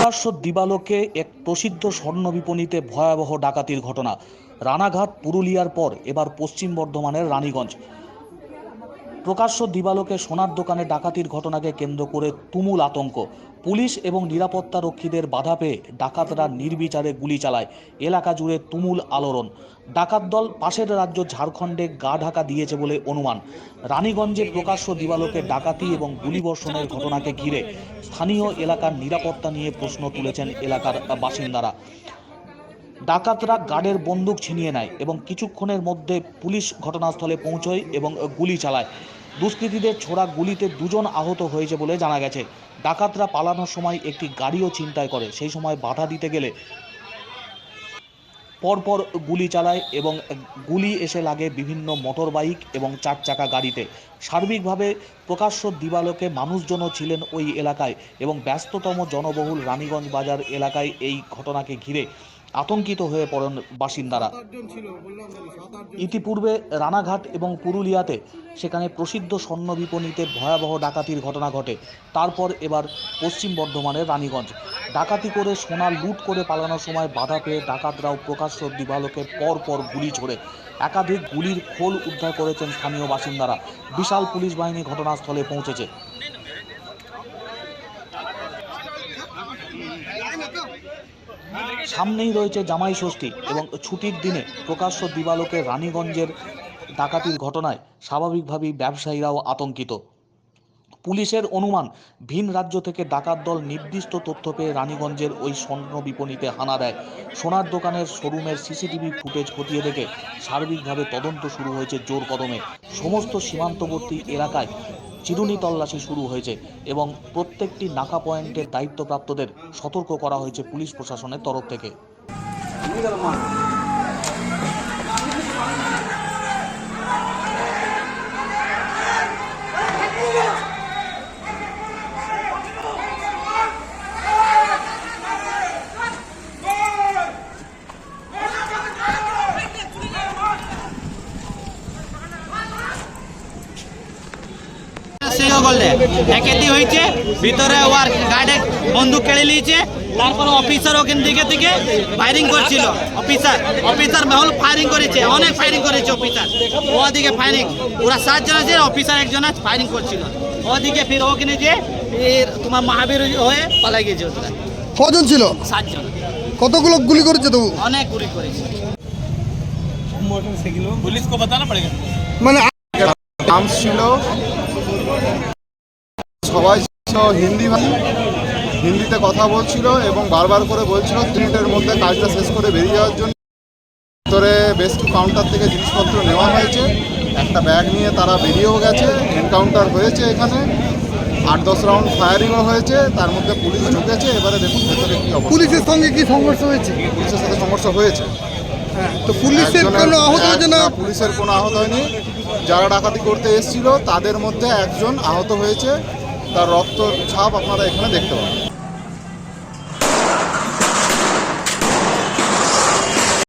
প্রকাশ্য দিবালোকে এক প্রসিদ্ধ স্বর্ণ বিপণীতে ভয়াবহ ডাকাতির ঘটনা। রানাঘাট, পুরুলিয়ার পর এবার পশ্চিম বর্ধমানের রানীগঞ্জ। প্রকাশ্য দিবালোকে সোনার দোকানে ডাকাতির ঘটনাকে কেন্দ্র করে তুমুল আতঙ্ক। পুলিশ এবং নিরাপত্তা রক্ষীদের বাধা পেয়ে ডাকাতরা নির্বিচারে গুলি চালায়। এলাকা জুড়ে তুমুল আলোড়ন। ডাকাত দল পাশের রাজ্য ঝাড়খণ্ডে গা ঢাকা দিয়েছে বলে অনুমান। রানীগঞ্জে প্রকাশ্য দিবালোকে ডাকাতি এবং গুলিবর্ষণের ঘটনাকে ঘিরে স্থানীয় এলাকার নিরাপত্তা নিয়ে প্রশ্ন তুলেছেন এলাকার বাসিন্দারা। ডাকাতরা গার্ডের বন্দুক ছিনিয়ে নেয় এবং কিছুক্ষণের মধ্যে পুলিশ ঘটনাস্থলে পৌঁছয় এবং গুলি চালায়। দুষ্কৃতীদের ছোড়া গুলিতে দুজন আহত হয়েছে বলে জানা গেছে। ডাকাতরা পালানোর সময় একটি গাড়িও ছিনতাই করে, সেই সময় বাধা দিতে গেলে পরপর গুলি চালায় এবং গুলি এসে লাগে বিভিন্ন মোটর বাইক এবং চার চাকা গাড়িতে। সার্বিকভাবে প্রকাশ্য দিবালোকে মানুষজনও ছিলেন ওই এলাকায় এবং ব্যস্ততম জনবহুল রানীগঞ্জ বাজার এলাকায় এই ঘটনাকে ঘিরে আতঙ্কিত হয়ে পড়েন বাসিন্দারা। ইতিপূর্বে রানাঘাট এবং পুরুলিয়াতে সেখানে প্রসিদ্ধ স্বর্ণ বিপণীতে ভয়াবহ ডাকাতির ঘটনা ঘটে। তারপর এবার পশ্চিম বর্ধমানের রানীগঞ্জ। ডাকাতি করে সোনা লুট করে পালানোর সময় বাধা পেয়ে ডাকাতরাও প্রকাশ্য দিবালোকে পর পর গুলি ছোড়ে একাধিক গুলির খোল উদ্ধার করেছেন স্থানীয় বাসিন্দারা। বিশাল পুলিশ বাহিনী ঘটনাস্থলে পৌঁছেছে। সামনেই রয়েছে জামাই ষষ্ঠী এবং ছুটির দিনে প্রকাশ্য দিবালোকে রানীগঞ্জের ডাকাতির ঘটনায় স্বাভাবিকভাবেই ব্যবসায়ীরাও আতঙ্কিত। পুলিশের অনুমান, ভিন রাজ্য থেকে ডাকাত দল নির্দিষ্ট তথ্য পেয়ে রানীগঞ্জের ওই স্বর্ণ বিপণীতে হানা দেয়। সোনার দোকানের শোরুমের সিসিটিভি ফুটেজ খতিয়ে দেখে সার্বিকভাবে তদন্ত শুরু হয়েছে জোর কদমে। সমস্ত সীমান্তবর্তী এলাকায় চিরুনি তল্লাশি শুরু হয়েছে এবং প্রত্যেকটি নাকা পয়েন্টের দায়িত্বপ্রাপ্তদের সতর্ক করা হয়েছে পুলিশ প্রশাসনের তরফ থেকে। সেও করলে। একেতি হয়েছে ভিতরে ওর গার্ডে বন্দুক কেড়ে নিয়েছে তারপর অফিসার ওখান দিকে থেকে ফায়ারিং করছিল। অফিসার অফিসার মহল ফায়ারিং করেছে অনেক ফায়ারিং করেছে অফিসার। ওদিকে ফায়ারিং ওরা সাতজন আছে অফিসার একজন আছে ফায়ারিং করছিল। ওদিকে ফির ওখানে যে ফির তোমার মহাবীর হয়ে পালাই গেছে ওরা কজন ছিল? সাতজন। কতগুলো গুলি করেছে তবু? অনেক গুলি করেছে। মানে আর্মস ছিল সবাই হিন্দি হিন্দিতে কথা বলছিল এবং বারবার করে বলছিল মিনিটের মধ্যে কাজটা শেষ করে বেরিয়ে যাওয়ার জন্য। ভিতরে বেশ কিছু কাউন্টার থেকে জিনিসপত্র নেওয়া হয়েছে। একটা ব্যাগ নিয়ে তারা বেরিয়েও গেছে এনকাউন্টার হয়েছে এখানে। আট দশ রাউন্ড ফায়ারিংও হয়েছে তার মধ্যে পুলিশ ঢুকেছে। এবারে দেখুন ভেতরে কি পুলিশের সঙ্গে কি সংঘর্ষ হয়েছে? পুলিশের সাথে সমস্যা হয়েছে। হ্যাঁ তো পুলিশের কোনো আহত হয়েছে না? পুলিশের কোনো আহত হয়নি। যারা ডাকাতি করতে এসেছিল তাদের মধ্যে একজন আহত হয়েছে। তার রক্ত ছাপ আপনারা এখানে দেখতে পাবেন।